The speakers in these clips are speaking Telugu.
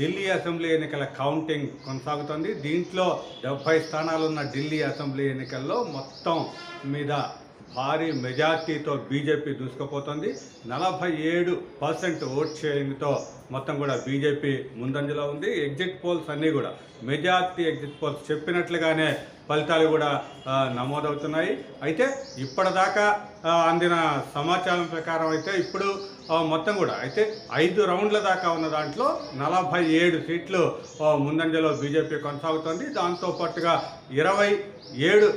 ఢిల్లీ అసెంబ్లీ ఎన్నికల కౌంటింగ్ కొనసాగుతోంది. దీంట్లో డెబ్బై స్థానాలున్న ఢిల్లీ అసెంబ్లీ ఎన్నికల్లో మొత్తం మీద భారీ మెజార్టీతో బీజేపీ దూసుకుపోతుంది. నలభై ఏడు పర్సెంట్ ఓట్ షేరింగ్తో మొత్తం కూడా బీజేపీ ముందంజలో ఉంది. ఎగ్జిట్ పోల్స్ అన్నీ కూడా మెజార్టీ ఎగ్జిట్ పోల్స్ చెప్పినట్లుగానే ఫలితాలు కూడా నమోదవుతున్నాయి. అయితే ఇప్పటిదాకా అందిన సమాచారం ప్రకారం అయితే ఇప్పుడు మొత్తం కూడా అయితే ఐదు రౌండ్ల దాకా ఉన్న దాంట్లో నలభై ఏడు సీట్లు ముందంజలో బీజేపీ కొనసాగుతోంది. దాంతో పాటుగా ఇరవై ఏడు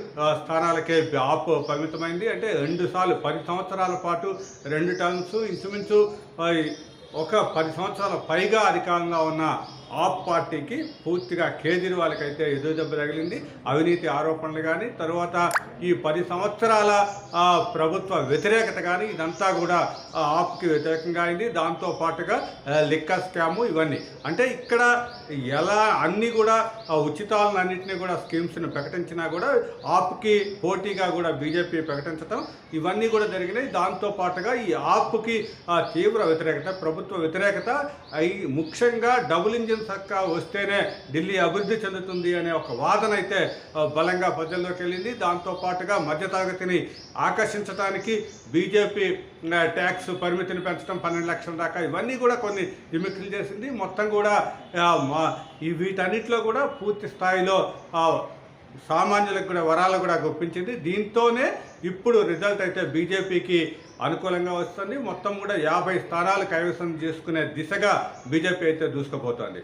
స్థానాలకే ఆప్ పరిమితమైంది. అంటే రెండు సార్లు పది సంవత్సరాల పాటు రెండు టర్మ్స్ ఇంచుమించు ఒక పది సంవత్సరాల పైగా అధికారంగా ఉన్న ఆప్ పార్టీకి పూర్తిగా కేజ్రీవాల్కి అయితే ఎదురు దెబ్బ తగిలింది. అవినీతి ఆరోపణలు కానీ తరువాత ఈ పది సంవత్సరాల ప్రభుత్వ వ్యతిరేకత కానీ ఇదంతా కూడా ఆప్కి వ్యతిరేకంగా అయింది. దాంతో పాటుగా లిక్క స్కాము ఇవన్నీ. అంటే ఇక్కడ ఎలా అన్ని కూడా ఉచితాలను అన్నింటినీ కూడా స్కీమ్స్ని ప్రకటించినా కూడా ఆప్కి పోటీగా కూడా బీజేపీ ప్రకటించడం ఇవన్నీ కూడా జరిగినాయి. దాంతో పాటుగా ఈ ఆప్కి తీవ్ర వ్యతిరేకత ప్రభుత్వ వ్యతిరేకత ముఖ్యంగా డబుల్ ఇంజిన్ సర్కా వస్తేనే ఢిల్లీ అభివృద్ధి చెందుతుంది అనే ఒక వాదన అయితే బలంగా ప్రజల్లోకి వెళ్ళింది. దాంతో పాటుగా మధ్యతరగతిని ఆకర్షించడానికి బీజేపీ ట్యాక్స్ పరిమితిని పెంచడం పన్నెండు లక్షల దాకా ఇవన్నీ కూడా కొన్ని లిమిట్లు చేసింది. మొత్తం కూడా మా ఈ వీటన్నిటిలో కూడా పూర్తి స్థాయిలో సామాన్యులకు కూడా వరాలు కూడా గుప్పించింది దీంతోనే ఇప్పుడు రిజల్ట్ అయితే బీజేపీకి అనుకూలంగా వస్తుంది. మొత్తం కూడా యాభై స్థానాలు కైవసం చేసుకునే దిశగా బీజేపీ అయితే దూసుకుపోతోంది.